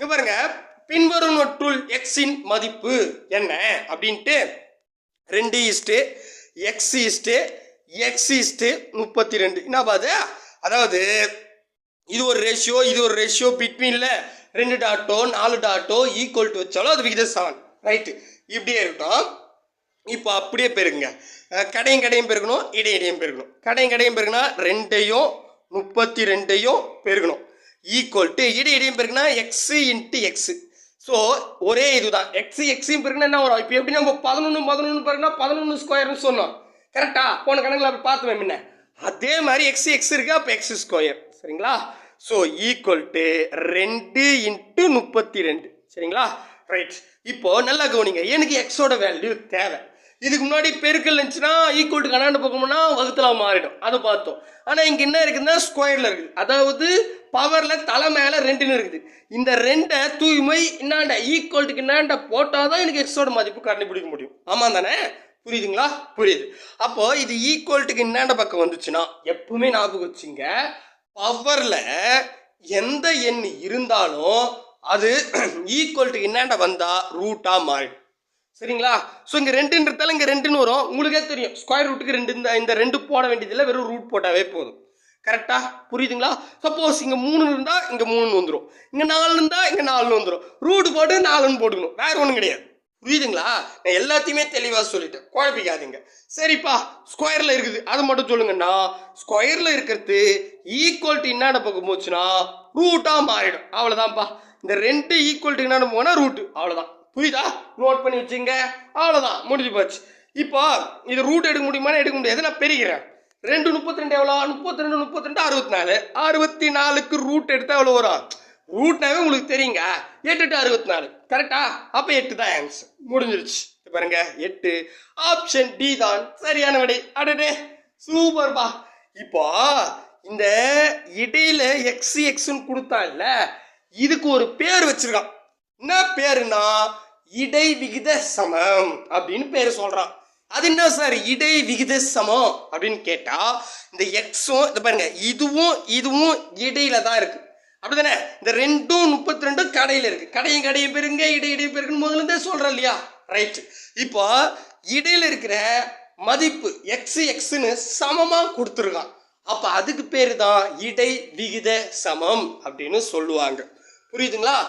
இங்க பாருங்க. பின்வருவற்றுள் எக்ஸின் மதிப்பு என்ன? அப்படின்ட்டு ரெண்டு into x into x into முப்பத்தி ரெண்டு என்ன பாது அதாவது இது ஒரு ரேஷியோ இது ஒரு ரேஷியோ பிட்வீனில் ரெண்டு டாட்டோ நாலு டாட்டோ ஈக்குவல் டு வச்சாலும் அது விகித சமன் ரைட்டு இப்படியே இருக்கட்டும். இப்போ அப்படியே பெருக்குங்க. கடையும் கடையும் பெருக்கணும் இடையும் இடையும் பெருக்கணும். கடையும் கடையும் பெருகினா ரெண்டையும் முப்பத்தி ரெண்டையும் பெருக்கணும். ஈக்குவல் டு இடி இடியும் பிறகுனா எக்ஸு இன்ட்டு எக்ஸு ஸோ ஒரே இதுதான். எக்ஸு எக்ஸையும் பிறகுனா என்ன வரும்? இப்போ எப்படி நம்ம பதினொன்று பதினொன்று பிறகுனா பதினொன்று ஸ்கொயர்னு சொன்னோம். கரெக்டா போன கணக்கில் அப்படி பார்த்துவேன் முன்ன. அதே மாதிரி எக்ஸ் எக்ஸ் இருக்கு. அப்போ எக்ஸ் ஸ்கொயர் சரிங்களா? ஸோ ஈக்குவல் டு ரெண்டு இன்ட்டு முப்பத்தி ரெண்டு. சரிங்களா? ரைட் இப்போ நல்லா கவனிங்க. எனக்கு எக்ஸோட வேல்யூ தேவை. இதுக்கு முன்னாடி பெருக்கல் இருந்துச்சுன்னா e ஈக்குவல் டு கண்ணாண்டு பக்கம்னா வகுத்தில் மாறிடும். அதை பார்த்தோம். ஆனால் இங்கே என்ன இருக்குதுன்னா ஸ்கொயரில் இருக்குது. அதாவது பவரில் தலை மேலே ரெண்டுன்னு இருக்குது. இந்த ரெண்டை தூய்மை இன்னாண்ட ஈக்குவல் டுக்கு இன்னாண்ட போட்டால் தான் எனக்கு எக்ஸோட மதிப்பு கண்டுபிடிக்க முடியும். ஆமாம் தானே? புரியுதுங்களா? புரியுது. அப்போ இது ஈக்குவல்ட்டுக்கு இன்னாண்ட பக்கம் வந்துச்சுன்னா எப்பவுமே ஞாபகம் வச்சுங்க பவரில் எந்த எண் இருந்தாலும் அது ஈக்குவல்ட்டுக்கு இன்னாண்ட வந்தால் ரூட்டாக மாறிடும். சரிங்களா? ஸோ இங்கே ரெண்டுன்றதால இங்கே ரெண்டுன்னு வரும். உங்களுக்கே தெரியும். ஸ்கொயர் ரூட்டுக்கு ரெண்டு இந்த இந்த ரெண்டு போட வேண்டியதில்லை. வெறும் ரூட் போட்டாவே போதும். கரெக்டாக புரியுதுங்களா? சப்போஸ் இங்கே மூணு இருந்தால் இங்கே மூணுன்னு வந்துடும் இங்கே நாலு இருந்தால் இங்கே நாலுன்னு வந்துடும் ரூட் போட்டு நாலுன்னு போட்டுக்கணும். வேறு ஒன்றும் கிடையாது. புரியுதுங்களா? நான் எல்லாத்தையுமே தெளிவாக சொல்லிட்டேன். குழப்பிக்காதீங்க. சரிப்பா. ஸ்கொயரில் இருக்குது. அதை மட்டும் சொல்லுங்கன்னா ஸ்கொயரில் இருக்கிறது ஈக்குவல்ட்டி என்னென்ன பக்கம் போச்சுன்னா ரூட்டாக மாறிடும். அவ்வளோதான்ப்பா இந்த ரெண்டு ஈக்குவல்ட்டி என்னென்ன போனால் ரூட்டு அவ்வளோதான் புரியுதா? நோட் பண்ணி வச்சுங்க. அவ்வளோதான் முடிஞ்சு போச்சு. இப்போ இது ரூட் எடுக்க முடியுமான்னு எடுக்க முடியாது. நான் பெருகிறேன் ரெண்டு முப்பத்தி ரெண்டு எவ்வளோ? முப்பத்தி ரெண்டு முப்பத்தி ரெண்டு அறுபத்தி நாலு அறுபத்தி நாலுக்கு ரூட் எடுத்தால் எவ்வளோ வரும்? ரூட்னாவே உங்களுக்கு தெரியுங்க. எட்டு எட்டு அறுபத்தி நாலு கரெக்டா அப்போ எட்டு தான் ஆன்சர் முடிஞ்சிருச்சு. பாருங்க எட்டு. ஆப்ஷன் டி தான். சரியான விடை அடடே சூப்பர்பா இப்போ இந்த இடையில எக்ஸ் எக்ஸ்ன்னு கொடுத்தான்ல இதுக்கு ஒரு பேர் வச்சிருக்கான். என்ன பேருனா இடை விகித சமம் அப்படின்னு பேர் சொல்றான் அது என்ன சார்? இடை விகித சமம் அப்படின்னு கேட்டா இந்த எக்ஸும் இந்த பாருங்க இதுவும் இதுவும் இடையில தான் இருக்கு. அப்படிதானே? இந்த ரெண்டும் முப்பத்தி ரெண்டும் கடையில் இருக்கு. கடையும் கடையும் பெருங்க இடை இடையும் பெருக்குன்னு முதல்ல இருந்தே சொல்றேன் இல்லையா? ரைட் இப்போ இடையில இருக்கிற மதிப்பு எக்ஸ் எக்ஸ்னு சமமா கொடுத்துருக்கான். அப்ப அதுக்கு பேரு தான் இடை விகித சமம் அப்படின்னு சொல்லுவாங்க. புரியுதுங்களா?